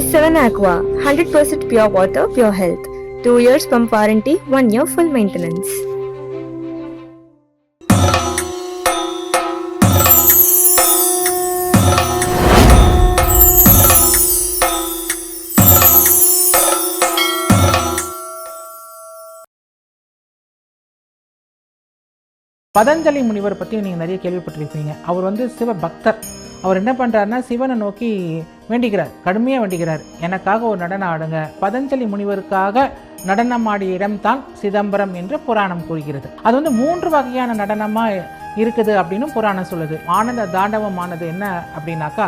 S7 Aqua, 100% pure water, pure health. 2 years pump warranty, 1 year full maintenance. Patanjali முனிவர் பற்றி நீங்கள் நிறைய கேள்விப்பட்டிருப்பீங்க அவர் வந்து சிவ பக்தர் அவர் என்ன பண்ணுறாருன்னா சிவனை நோக்கி வேண்டிக்கிறார் கடுமையாக வேண்டிக்கிறார். எனக்காக ஒரு நடனம் ஆடுங்க. பதஞ்சலி முனிவருக்காக நடனம் ஆடிய இடம்தான் சிதம்பரம் என்று புராணம் கூறுகிறது. அது வந்து மூன்று வகையான நடனமாக இருக்குது அப்படின்னு புராணம் சொல்லுது. ஆனந்த தாண்டவமானது என்ன அப்படின்னாக்கா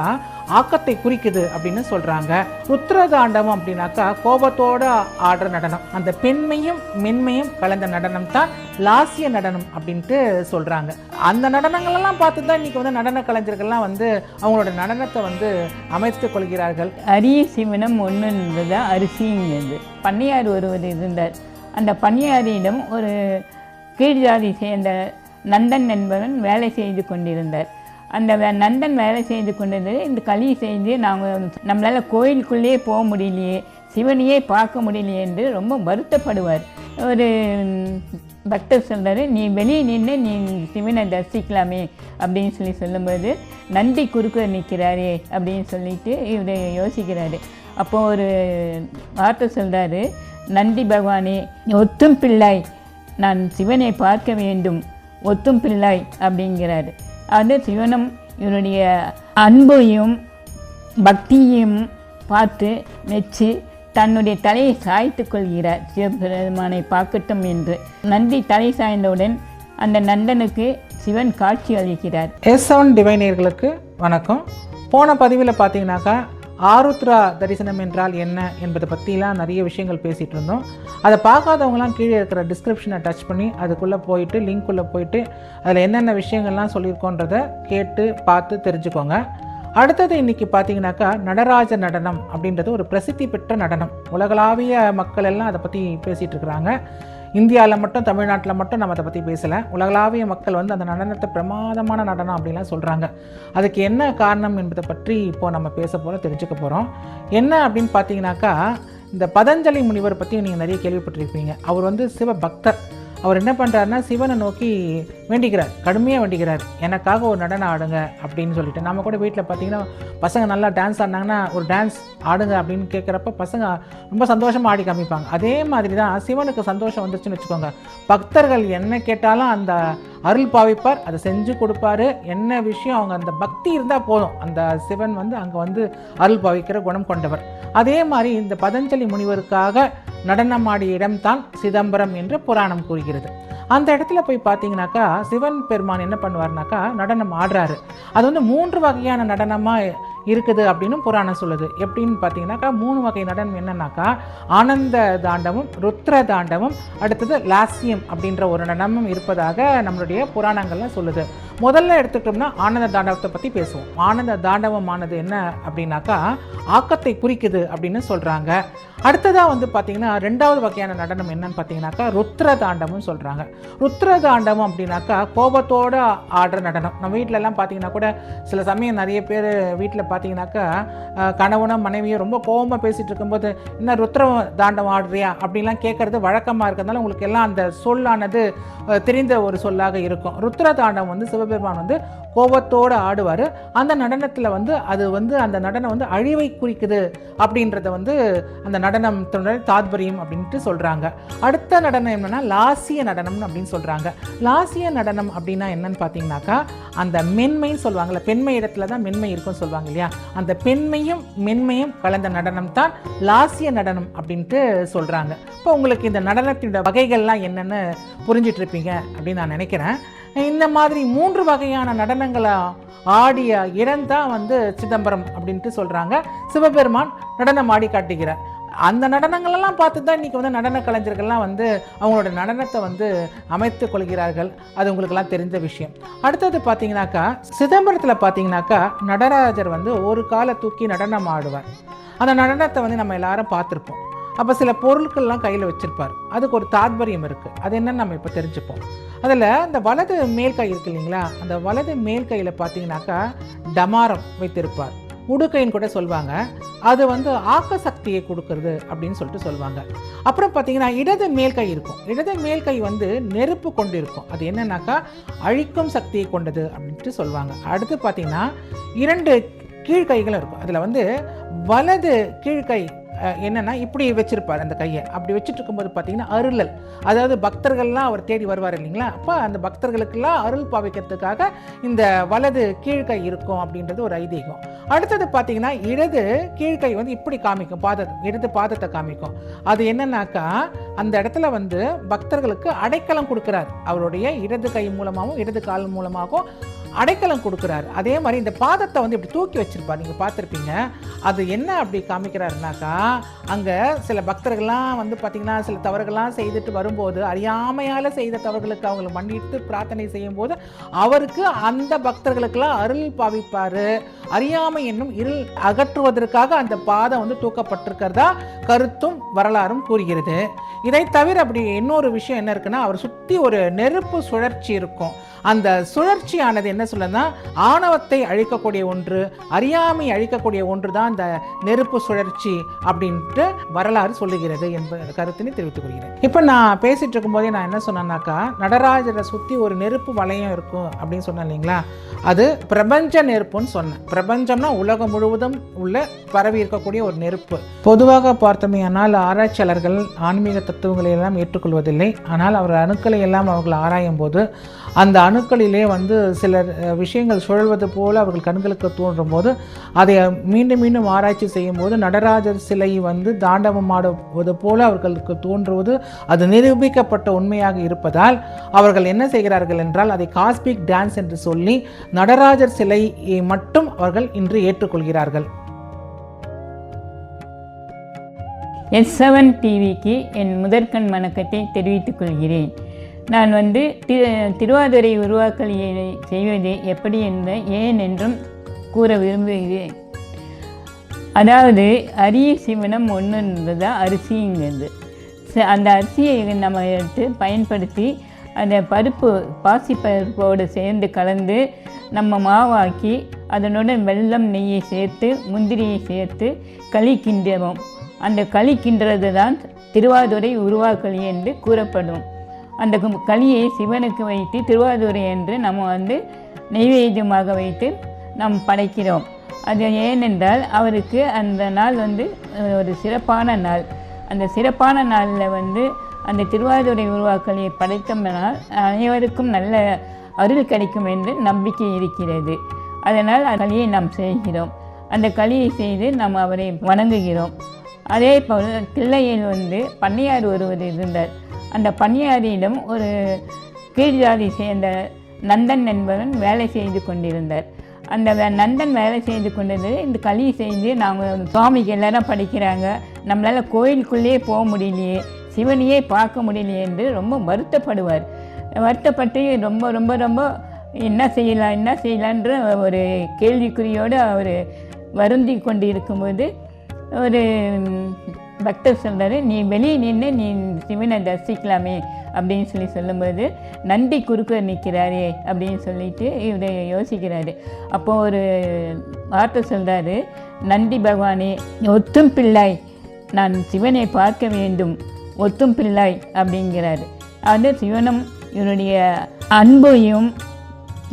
ஆக்கத்தை குறிக்குது அப்படின்னு சொல்றாங்க. ருத்ர தாண்டவம் அப்படின்னாக்கா கோபத்தோட ஆடுற நடனம். அந்த பெண்மையும் மென்மையும் கலந்த நடனம் தான் லாசிய நடனம் அப்படின்ட்டு சொல்றாங்க. அந்த நடனங்களெல்லாம் பார்த்து தான் இன்னைக்கு வந்து நடன கலைஞர்கள்லாம் வந்து அவங்களோட நடனத்தை வந்து அமைத்துக் கொள்கிறார்கள். அரிய சிவனம் ஒன்றுன்றது அரிசிங்கிறது பண்ணையார் ஒருவர் இருந்தார். அந்த பண்ணையாரிடம் ஒரு கீழ்ஜாதி சேர்ந்த நந்தன் என்பவன் வேலை செய்து கொண்டிருந்தார். அந்த நந்தன் வேலை செய்து கொண்டிருந்தது இந்த களி செஞ்சு நாங்கள் நம்மளால் கோயிலுக்குள்ளேயே போக முடியலையே சிவனையே பார்க்க முடியலையே என்று ரொம்ப வருத்தப்படுவார். ஒரு பக்தர் சொல்கிறார் நீ வெளியே நின்று நீ சிவனை தரிசிக்கலாமே அப்படின்னு சொல்லி சொல்லும்போது நந்தி குறுக்க நிற்கிறாரே அப்படின்னு சொல்லிட்டு இவர் யோசிக்கிறாரு. அப்போது ஒரு வார்த்தை சொல்கிறாரு நந்தி பகவானே ஒத்தும் பிள்ளை. நான் சிவனை பார்க்க வேண்டும். ஒத்தும் பிள்ளாய் அப்படிங்கிறாரு. அது சிவனும் இவருடைய அன்பையும் பக்தியையும் பார்த்து மெச்சு தன்னுடைய தலையை சாய்த்து கொள்கிறார். சிவபெருமானை பார்க்கட்டும் என்று. நந்தி தலை சாய்ந்தவுடன் அந்த நந்தனுக்கு சிவன் காட்சி அளிக்கிறார். எஸ் செவன் டிவைனியர்களுக்கு வணக்கம். போன பதிவில் பார்த்தீங்கன்னாக்கா ஆருத்ரா தரிசனம் என்றால் என்ன என்பதை பற்றிலாம் நிறைய விஷயங்கள் பேசிகிட்டு இருந்தோம். அதை பார்க்காதவங்களாம் கீழே இருக்கிற டிஸ்கிரிப்ஷனை டச் பண்ணி அதுக்குள்ளே போயிட்டு லிங்க்குள்ளே போயிட்டு அதில் என்னென்ன விஷயங்கள்லாம் சொல்லியிருக்கோன்றதை கேட்டு பார்த்து தெரிஞ்சுக்கோங்க. அடுத்தது இன்னைக்கு பார்த்தீங்கன்னாக்கா நடராஜ நடனம் அப்படின்றது ஒரு பிரசித்தி பெற்ற நடனம். உலகளாவிய மக்கள் எல்லாம் அதை பற்றி பேசிகிட்டு இருக்கிறாங்க. இந்தியாவில் மட்டும் தமிழ்நாட்டில் மட்டும் நம்ம அதை பற்றி பேசலை. உலகளாவிய மக்கள் வந்து அந்த நடனத்தை பிரமாதமான நடனம் அப்படின்லாம் சொல்கிறாங்க அதுக்கு என்ன காரணம் என்பதை பற்றி இப்போ நம்ம பேச போகிறோம் தெரிஞ்சுக்க போகிறோம் என்ன அப்படின்னு பார்த்தீங்கன்னாக்கா இந்த பதஞ்சலி முனிவர் பற்றி நீங்கள் நிறைய கேள்விப்பட்டிருப்பீங்க. அவர் வந்து சிவ பக்தர் அவர் என்ன பண்ணுறாருன்னா சிவனை நோக்கி வேண்டிக்கிறார். கடுமையாக வேண்டிக்கிறார். எனக்காக ஒரு நடனம் ஆடுங்க அப்படின்னு சொல்லிட்டு. நம்ம கூட வீட்டில் பார்த்தீங்கன்னா பசங்க நல்லா டான்ஸ் ஆடினாங்கன்னா ஒரு டான்ஸ் ஆடுங்க அப்படின்னு கேட்குறப்ப பசங்க ரொம்ப சந்தோஷமாக ஆடி காமிப்பாங்க. அதே மாதிரி தான் சிவனுக்கு சந்தோஷம் வந்துச்சுன்னு வச்சுக்கோங்க. பக்தர்கள் என்ன கேட்டாலும் அந்த அருள் பாவிப்பார் அதை செஞ்சு கொடுப்பாரு. என்ன விஷயம்? அவங்க அந்த பக்தி இருந்தால் போதும். அந்த சிவன் வந்து அங்கே வந்து அருள் பாவிக்கிற குணம் கொண்டவர். அதே மாதிரி இந்த பதஞ்சலி முனிவருக்காக நடனமாடிய இடம்தான் சிதம்பரம் என்று புராணம் கூறுகிறது. அந்த இடத்துல போய் பார்த்தீங்கன்னாக்கா சிவன் பெருமான் என்ன பண்ணுவார்னாக்கா நடனம் ஆடுறாரு. அது வந்து மூன்று வகையான நடனமாக இருக்குது அப்படின்னு புராணம் சொல்லுது. எப்படின்னு பார்த்தீங்கன்னாக்கா மூணு வகை நடனம் என்னன்னாக்கா ஆனந்த தாண்டவம் ருத்ர தாண்டவம் அடுத்தது லாஸ்யம் அப்படின்ற ஒரு நடனமும் இருப்பதாக நம்மளுடைய புராணங்கள்லாம் சொல்லுது. முதல்ல எடுத்துக்கிட்டோம்னா ஆனந்த தாண்டவத்தை பற்றி பேசுவோம். ஆனந்த தாண்டவமானது என்ன அப்படின்னாக்கா ஆக்கத்தை குறிக்குது அப்படின்னு சொல்கிறாங்க அடுத்ததாக வந்து பார்த்திங்கன்னா ரெண்டாவது வகையான நடனம் என்னன்னு பார்த்தீங்கன்னாக்கா ருத்ர தாண்டவம் சொல்கிறாங்க ருத்ர தாண்டவம் அப்படின்னாக்கா கோபத்தோட ஆடுற நடனம். நம்ம வீட்டிலலாம் பார்த்தீங்கன்னா கூட சில சமயம் நிறைய பேர் வீட்டில் பார்த்தீங்கன்னாக்கா கணவனும் மனைவியும் ரொம்ப கோபமாக பேசிட்டு இருக்கும்போது என்ன ருத்ர தாண்டவம் ஆடுறியா? அப்படிலாம் கேட்குறது வழக்கமாக இருக்கிறதுனால உங்களுக்கு எல்லாம் அந்த சொல்லானது தெரிந்த ஒரு சொல்லாக இருக்கும். ருத்ர தாண்டம் வந்து சிவபெருமான் வந்து கோபத்தோடு ஆடுவார். அந்த நடனத்தில் வந்து அது வந்து அந்த நடனம் வந்து அழிவை குறிக்குது அப்படின்றத வந்து அந்த நடனத்தோட தாத்பரியம் அப்படின்ட்டு சொல்கிறாங்க அடுத்த நடனம் என்னென்னா லாசிய நடனம்னு அப்படின்னு சொல்கிறாங்க லாசிய நடனம் அப்படின்னா என்னன்னு பார்த்தீங்கன்னாக்கா அந்த மென்மைன்னு சொல்லுவாங்கல்ல பெண்மை இடத்துல தான் மென்மை இருக்கும்னு சொல்லுவாங்க இல்லையா? அந்த பெண்மையும் மென்மையும் கலந்த நடனம் தான் லாசிய நடனம் அப்படின்ட்டு சொல்கிறாங்க இப்போ உங்களுக்கு இந்த நடனத்தினோட வகைகள்லாம் என்னென்னு புரிஞ்சிட்ருப்பீங்க அப்படின்னு நான் நினைக்கிறேன். இந்த மாதிரி மூன்று வகையான நடனங்களை ஆடிய இடம் தான் வந்து சிதம்பரம் அப்படின்ட்டு சொல்கிறாங்க சிவபெருமான் நடனம் ஆடி காட்டுகிறார். அந்த நடனங்களெல்லாம் பார்த்து தான் இன்றைக்கி வந்து நடன கலைஞர்கள்லாம் வந்து அவங்களோட நடனத்தை வந்து அமைத்து கொள்கிறார்கள். அது உங்களுக்கெல்லாம் தெரிந்த விஷயம். அடுத்தது பார்த்தீங்கன்னாக்கா சிதம்பரத்தில் பார்த்தீங்கன்னாக்கா நடராஜர் வந்து ஒரு காலை தூக்கி நடனம் ஆடுவார். அந்த நடனத்தை வந்து நம்ம எல்லாரும் பார்த்துருப்போம். அப்போ சில பொருட்கள்லாம் கையில் வச்சுருப்பார். அதுக்கு ஒரு தாத்பரியம் இருக்குது அது என்னன்னு நம்ம இப்போ தெரிஞ்சுப்போம். அதில் அந்த வலது மேல் கை இருக்கு இல்லைங்களா? அந்த வலது மேல் கையில் பார்த்தீங்கன்னாக்கா டமாரம் வைத்திருப்பார். உடுக்கைன்னு கூட சொல்லுவாங்க அது வந்து ஆக்க சக்தியை கொடுக்கறது அப்படின்னு சொல்லிட்டு சொல்லுவாங்க அப்புறம் பார்த்தீங்கன்னா இடது மேல் கை இருக்கும். இடது மேல் கை வந்து நெருப்பு கொண்டு இருக்கும் அது என்னன்னாக்கா அழிக்கும் சக்தியை கொண்டது அப்படின்ட்டு சொல்லுவாங்க அடுத்து பார்த்தீங்கன்னா இரண்டு கீழ்கைகளும் இருக்கும். அதில் வந்து வலது கீழ்கை என்னென்னா இப்படி வச்சுருப்பார் அந்த கையை. அப்படி வச்சுட்டு இருக்கும்போது பார்த்தீங்கன்னா அருளல். அதாவது பக்தர்கள்லாம் அவர் தேடி வருவார் இல்லைங்களா? அப்போ அந்த பக்தர்களுக்கெல்லாம் அருள் பாவிக்கிறதுக்காக இந்த வலது கீழ்கை இருக்கும் அப்படின்றது ஒரு ஐதீகம். அடுத்தது பார்த்தீங்கன்னா இடது கீழ்கை வந்து இப்படி காமிக்கும் பாத இடது பாதத்தை காமிக்கும். அது என்னன்னாக்கா அந்த இடத்துல வந்து பக்தர்களுக்கு அடைக்கலம் கொடுக்குறார். அவருடைய இடது கை மூலமாகவும் இடது கால் மூலமாகவும் அடைக்கலம் கொடுக்குறாரு. அதே மாதிரி இந்த பாதத்தை வந்து இப்படி தூக்கி வச்சுருப்பார். நீங்கள் பார்த்துருப்பீங்க. அது என்ன அப்படி காமிக்கிறாருனாக்கா அங்கே சில பக்தர்கள்லாம் வந்து பார்த்திங்கன்னா சில தவறுகள்லாம் செய்துட்டு வரும்போது அறியாமையால் செய்த தவறுகளுக்கு அவங்களை மன்னித்து பிரார்த்தனை செய்யும்போது அவருக்கு அந்த பக்தர்களுக்கெல்லாம் அருள் பாவிப்பார். அறியாமை என்னும் இருள் அகற்றுவதற்காக அந்த பாதம் வந்து தூக்கப்பட்டிருக்கிறதா கருத்தும் வரலாறும் கூறுகிறது. இதை தவிர அப்படி இன்னொரு விஷயம் என்ன இருக்குன்னா அவர் சுற்றி ஒரு நெருப்பு சுழற்சி இருக்கும். அந்த சுழற்சியானது என்ன என்ன சொல்லுன்னா ஆணவத்தை அழிக்கக்கூடிய ஒன்று அறியாமை அழிக்கக்கூடிய ஒன்று தான் இந்த நெருப்பு சுழற்சி அப்படின்ட்டு வரலாறு சொல்லுகிறது என்ப கருத்தினை தெரிவித்துக் கொள்கிறேன். இப்போ நான் பேசிட்டு இருக்கும்போதே நான் என்ன சொன்னேன்னாக்கா நடராஜரை சுற்றி ஒரு நெருப்பு வளையம் இருக்கும் அப்படின்னு சொன்னேன் இல்லைங்களா? அது பிரபஞ்ச நெருப்புன்னு சொன்னேன். பிரபஞ்சம்னா உலகம் முழுவதும் உள்ள பரவி இருக்கக்கூடிய ஒரு நெருப்பு. பொதுவாக பார்த்தோமேயானால் ஆராய்ச்சியாளர்கள் ஆன்மீக தத்துவங்களை எல்லாம் ஏற்றுக்கொள்வதில்லை. ஆனால் அவர் அணுக்களை எல்லாம் அவர்கள் ஆராயும் போது அந்த அணுக்களிலே வந்து சிலர் விஷயங்கள் சுழல்வது போல் அவர்கள் கண்களுக்கு தோன்றும் போது அதை மீண்டும் மீண்டும் ஆராய்ச்சி செய்யும் போது நடராஜர் சிலை வந்து தாண்டவம் ஆடுவது அவர்களுக்கு தோன்றுவது அது நிரூபிக்கப்பட்ட உண்மையாக இருப்பதால் அவர்கள் என்ன செய்கிறார்கள் என்றால் அதை காஸ்பிக் டான்ஸ் என்று சொல்லி நடராஜர் சிலையை மட்டும் அவர்கள் இன்று ஏற்றுக்கொள்கிறார்கள். எஸ் செவன் டிவிக்கு என் முதற்கண் வணக்கத்தை தெரிவித்துக் கொள்கிறேன். நான் வந்து திரு திருவாதிரை உருவாக்கலியை செய்வது எப்படி என்ற ஏன் என்றும் கூற விரும்புகிறேன். அதாவது அரிய சிவனம் ஒன்றுன்றது தான் அரிசிங்கிறது அந்த அரிசியை நம்ம எடுத்து பயன்படுத்தி அந்த பருப்பு பாசி பருப்போடு சேர்ந்து கலந்து நம்ம மாவாக்கி அதனுடன் வெல்லம் நெய்யை சேர்த்து முந்திரியை சேர்த்து களி கிண்டுவோம் அந்த களி கிண்டுறது தான் திருவாதுரை உருவாக்கலி என்று கூறப்படும். அந்த களியை சிவனுக்கு வைத்து திருவாதுரை என்று நம்ம வந்து நெய்வேத்தியமாக வைத்து நாம் படைக்கிறோம். அது ஏனென்றால் அவருக்கு அந்த நாள் வந்து ஒரு சிறப்பான நாள். அந்த சிறப்பான நாளில் வந்து அந்த திருவாதுரை உருவாக்கலை படைத்தோம்னால் அனைவருக்கும் நல்ல அருள் கிடைக்கும் என்று நம்பிக்கை இருக்கிறது. அதனால் அந்த களியை நாம் செய்கிறோம். அந்த களியை செய்து நாம் அவரை வணங்குகிறோம். அதே போல் கிள்ளையில் வந்து பண்ணையார் ஒருவர் இருந்தார். அந்த பணியாரியிடம் ஒரு கீழ் ஜாதி சேர்ந்த நந்தன் என்பவன் வேலை செய்து கொண்டிருந்தார். அந்த வே- நந்தன் வேலை செய்து கொண்டிருந்தது இந்த களி செய்து நாங்கள் சுவாமிக்கு எல்லாரும் படிக்கிறாங்க. நம்மளால் கோயிலுக்குள்ளேயே போக முடியலையே சிவனையே பார்க்க முடியலையே என்று ரொம்ப வருத்தப்படுவார். வருத்தப்பட்டு ரொம்ப ரொம்ப ரொம்ப என்ன செய்யலாம் என்ன செய்யலான்ற ஒரு கேள்விக்குறியோடு அவர் வருந்தி கொண்டு இருக்கும்போது ஒரு பக்தர் சொல்கிறாரு நீ வெளியே நின்று நீ சிவனை தரிசிக்கலாமே அப்படின்னு சொல்லி சொல்லும்போது நந்தி குறுக்க நிற்கிறாரே அப்படின்னு சொல்லிட்டு இவர் யோசிக்கிறாரு. அப்போ ஒரு வார்த்தை சொல்கிறாரு நந்தி பகவானே ஒத்தும் பிள்ளாய் நான் சிவனை பார்க்க வேண்டும் ஒத்தும் பிள்ளாய் அப்படிங்கிறாரு. அது சிவனும் இவருடைய அன்பையும்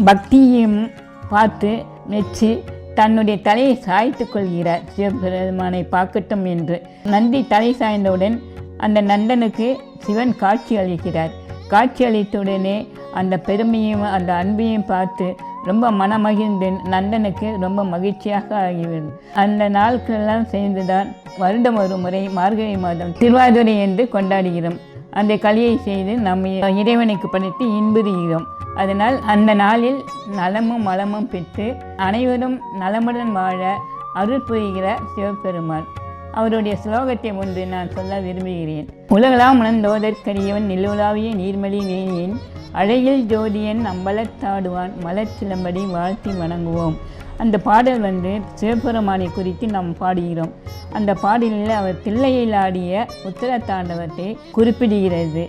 பக்தியையும் பார்த்து மெச்சு தன்னுடைய தலையை சாய்த்து கொள்கிறார். சிவபெருமானை பார்க்கட்டும் என்று. நந்தி தலை சாய்ந்தவுடன் அந்த நந்தனுக்கு சிவன் காட்சி அளிக்கிறார். காட்சி அளித்தவுடனே அந்த பெருமையும் அந்த அன்பையும் பார்த்து ரொம்ப மனமகிழ்ந்து நந்தனுக்கு ரொம்ப மகிழ்ச்சியாக ஆகிவிடும். அந்த நாட்களெல்லாம் சேர்ந்துதான் வருடம் ஒரு முறை மார்கழி மாதம் திருவாதிரை என்று கொண்டாடுகிறோம். அந்த கலியை செய்து நம்ம இறைவனுக்கு படைத்து இன்புறுகிறோம் அதனால் அந்த நாளில் நலமும் வளமும் பெற்று அனைவரும் நலமுடன் வாழ அருள் புரிகிற சிவபெருமான். அவருடைய ஸ்லோகத்தை ஒன்று நான் சொல்ல விரும்புகிறேன். உலகளாம் உணர்ந்தோதற்கரியவன் நிலுலாவிய நீர்மலி வேணியன் அழகில் ஜோதியன் அம்பலத்தாடுவான் மலர் சிலம்படி வாழ்த்தி வணங்குவோம். அந்த பாடல் வந்து சிவபெருமானை குறித்து நாம் பாடுகிறோம். அந்த பாடலில் அவர் தில்லையில் ஆடிய உத்தர தாண்டவத்தை குறிப்பிடுகிறது.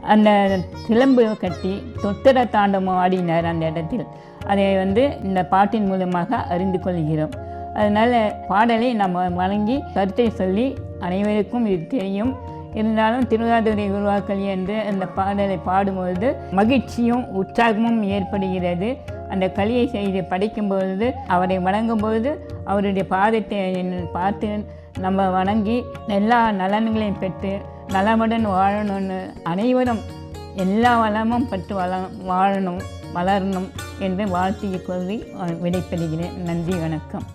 அந்த சிலம்பு கட்டி தொத்தர தாண்டவம் ஆடினார் அந்த இடத்தில். அதை வந்து இந்த பாட்டின் மூலமாக அறிந்து கொள்கிறோம். அதனால் பாடலை நம்ம வணங்கி கருத்தை சொல்லி அனைவருக்கும் இது தெரியும். இருந்தாலும் திருவாதிரை உருவாக்கல் என்று அந்த பாடலை பாடும்பொழுது மகிழ்ச்சியும் உற்சாகமும் ஏற்படுகிறது. அந்த கலியை செய்து படைக்கும் பொழுது அவரை வணங்கும் பொழுது அவருடைய பாதத்தை பார்த்து நம்ம வணங்கி எல்லா நலன்களையும் பெற்று நலமுடன் வாழணும்னு அனைவரும் எல்லா வளமும் பெற்று வள வாழணும் வளரணும் என்று வாழ்த்தியை கொள்வி விடைபெறுகிறேன். நன்றி வணக்கம்.